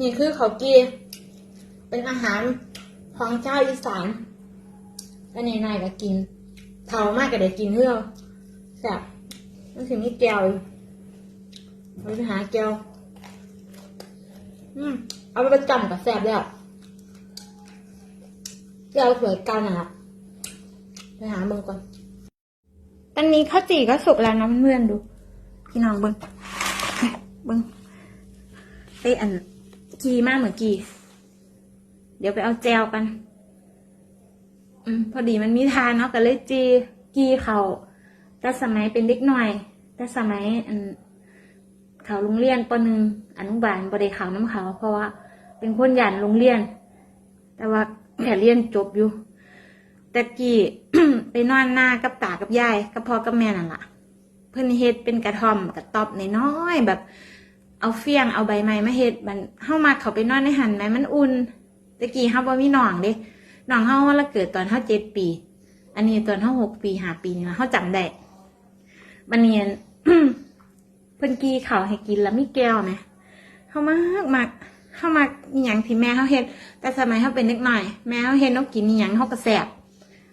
นี่คือเขากีเป็นอาหารของเจ้าวอีสานแล้วนายๆก็กินเท่ามากก็ได้กินเพื่อแซ่บมันถึงมีแก้วเราไปหาแก้วอืมเอาไปประจำกับแซ่บแล้วแก้วสวยกันอะไปหาเบิ่งก่อนตอนนี้ข้าวจี่ก็สุกแล้วนะเพื่อนๆดู พี่น้องเบิ่งเบิ่งไปอัน กีมากเหมือนกี เดี๋ยวไปเอาแจวกัน อืมพอดีมันมีทานเนาะก็เลยจี กีเขาแต่สมัยเป็นเด็กหน่อย แต่สมัยอันเขาโรงเรียนปหนึ่งอนุบาลบริเขาน้ำเขา เพราะว่า เป็นคนหยันโรงเรียน แต่ว่าแค่เรียนจบอยู่แต่กี้ไปนอนหน้ากับตากับยายกับพ่อกับแม่นั่นล่ะ เพิ่นเฮ็ดเป็นกระท่อมกระต๊อบน้อยๆแบบ เอาเฟียงเอาใบไม้มาเฮ็ดมันเฮามาเขาไปนอนในหันไหมมันอุ่นตะกี้เฮาบ่มีน้องเด้น้องเฮาละเกิดตอนเฮาเจ็ดปี อันนี้ตอนเฮาหกปีห้าปีนี่ละเฮาจำได้บัดนี้เพิ่นกีข้าให้กินแล้วมีแก้วไหมเฮามากมากเฮามากอีหยังที่แม่เฮาเฮ็ด แต่สมัยเฮาเป็นเด็กหน้อย แม่เฮาเฮ็ดเฮากินอีหยังเฮาก็แซบ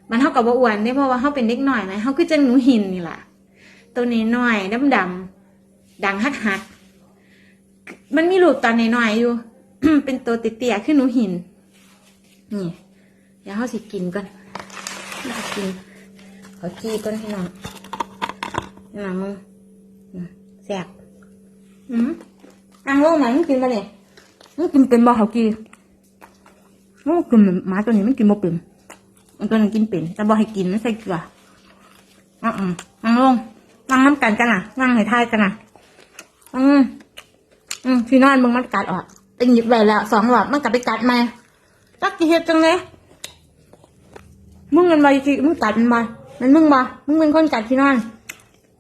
มันเฮาก็บ่อ้วนเด้เพราะว่าเฮาเป็นเด็กหน้อยไหมเฮาคือจังหนูหินนี่ล่ะตัวนี้หน้อยดำดำดังฮักฮัก มันมีลูกตอนน้อยๆอยู่ เป็นตัวเตี้ยๆขึ้นหนูหิน นี่ เดี๋ยวเขาสิกินก่อนเรากินขอกี้ก่อนพี่น้องนี่นะมึงแซ่บอืมอังโลไหนมึงกินมาเนี่ยมึงกินเป็นบ่เขากี้มึงกินหมาตัวนี้มันกินบ่เป็นอันตัวนั้นกินเป็น แต่บ่ให้กินไม่ใส่เกลืออะอืมอังลงนั่งน้ำกันกันอะนั่งให้ทายกันอะอืม อืมพี่นอนมึงมันกัดออกตึงหยิบไปแล้วสองหลอดมันกลับไปกัดมาตักกี่เฮ็ดจังเลยมึงเงินมาสิมึงกัดมันมามันมึงมามึงเป็นคนกัดพี่นอน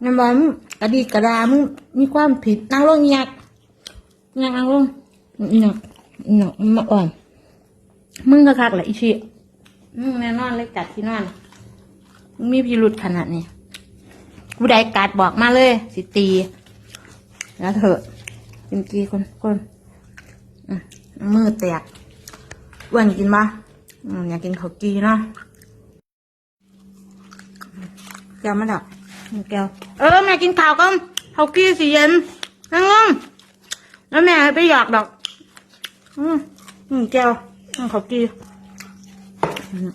เงินมามึงกระดีกระดามึงมีความผิดนั่งลงเงียบเงียบนั่งลงเงียบเงียบมันมาอ่อนมึงก็คักแหละอีชีมึงแน่นอนเลยกัดพี่นอนมึงมีพิรุษขนาดนี้ผู้ใดกัดบอกมาเลย สิตี แล้วเถอะ กินกีคนคนมือแตกอ้วนกินปะอืมอยากกินข้าวกีเนาะแก้วมาดอกแก้วเออแม่กินข้าวก็ข้าวกีสีเย็นนั่งแล้วแม่ไปหยอกดอก อืมแก้วข้าวกีอืม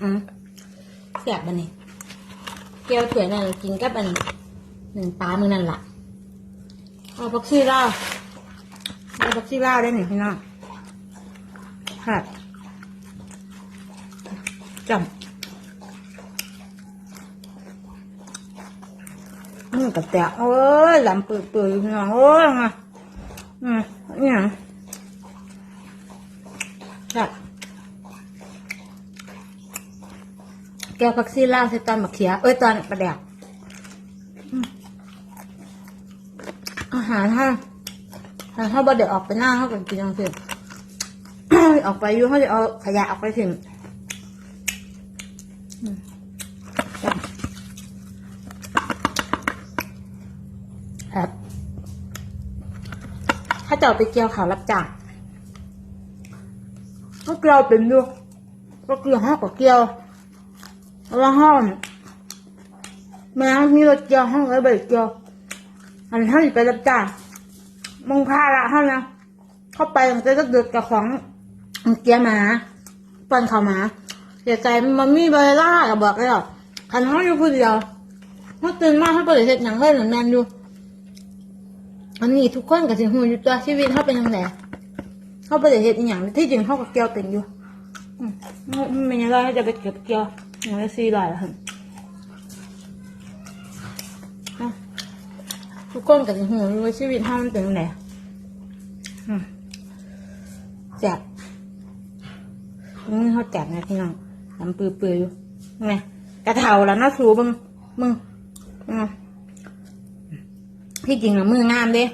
อืมแสบบันนี่แก้วถ้วยนั่นกินกับอันหนึ่งปลามือนั่นล่ะ เอาบักซี่ล่าเอาบักซี่ล่าได้หนึ่งพี่น้องค่ะจำมือกับแตะโอ้ยลำปื้อปื้อพี่น้องโอ้ยมาอืมนี่นะค่ะแกวผักซี่ล่าใส่ตอนบักเขียเอ้ยตอนประแดก อาหารถ้าถ้าถ้าบ่เดี๋ยวออกไปหน้าเขากันกินยังสิออกไปอยู่เขาจะเอาขยะออกไปถึงอืมจ้ะครับถ้าจะเอาไปเกี่ยวขาวรับจ้างก็เกลียวเป็นอยู่ก็เกลียวห้ากับเกลียวแล้วห้องแม้มีรถเกี่ยวห้องแล้วไปเกี่ยว อันท่านไปรับจ้างมึงพาละท่านนะเข้าไปมันจะเดือดกับของเกียร์หมาปันเขาหมาเสียใจมันมีเวลาอะบอกเลยอะคันเขาอยู่คนเดียวเขาตื่นมาเขาก็เลยเห็นหนังเล่นหนังแมนอยู่อันนี้ทุกคนกับสิ่งหูอยู่ตัวชีวิตเขาเป็นยังไงเขาไปเห็นอหย่างที่จริงเขากับเกียวเป็นอยู่อืมไม่ไม่ยังไงจะไปเก็บเกียวอย่างละสี่ร้อยละ ทุกคนกับหูว่าชีวิตห้ามันเป็นยังไงอืมแจกนี่เขาแจกไงพี่น้องทำปือๆอยู่ไงกระเทาแล้วเนาสูบึงมึงที่จริงอะมืองามเด้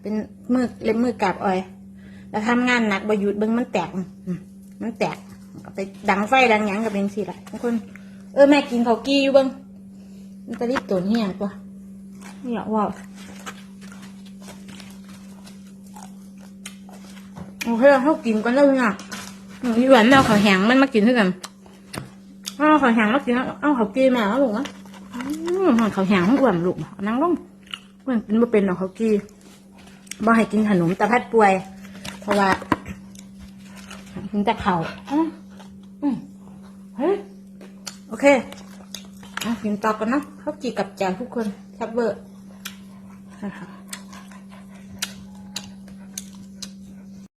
เป็นมือเล็บมือกาบอ่อยแล้วทำงานหนักบหยุดเบิ้งมันแตก มันแตกก็ไปดังไฟดังหยังกับเป็นสิละบางคน เออแม่กินข้ากี้อยู่เบิ้งมันจะรีบตัวเนี่ยกว่า เนี่ยว้าวโอเคเขากินกันแล้วเนี่ยอีหวานแมวเขาวแหงมันมากินด้วยกันเอาเขาวแหงมากินเอาเขาวกีมาแล้วลูกนะอืมเขาวแหงมันอ้วนลูกเอานั่งลงอ้วนกินบ่เป็นหรอกเขาวกีบ่ให้กินขนมแต่พัดป่วย เพราะว่ากินแต่เขาวอืมอืมเฮ้ยโอเคเอากินต่อกันเนาะข้าวจีกับแจวทุกคนแซ่บเบอร์ นะคะ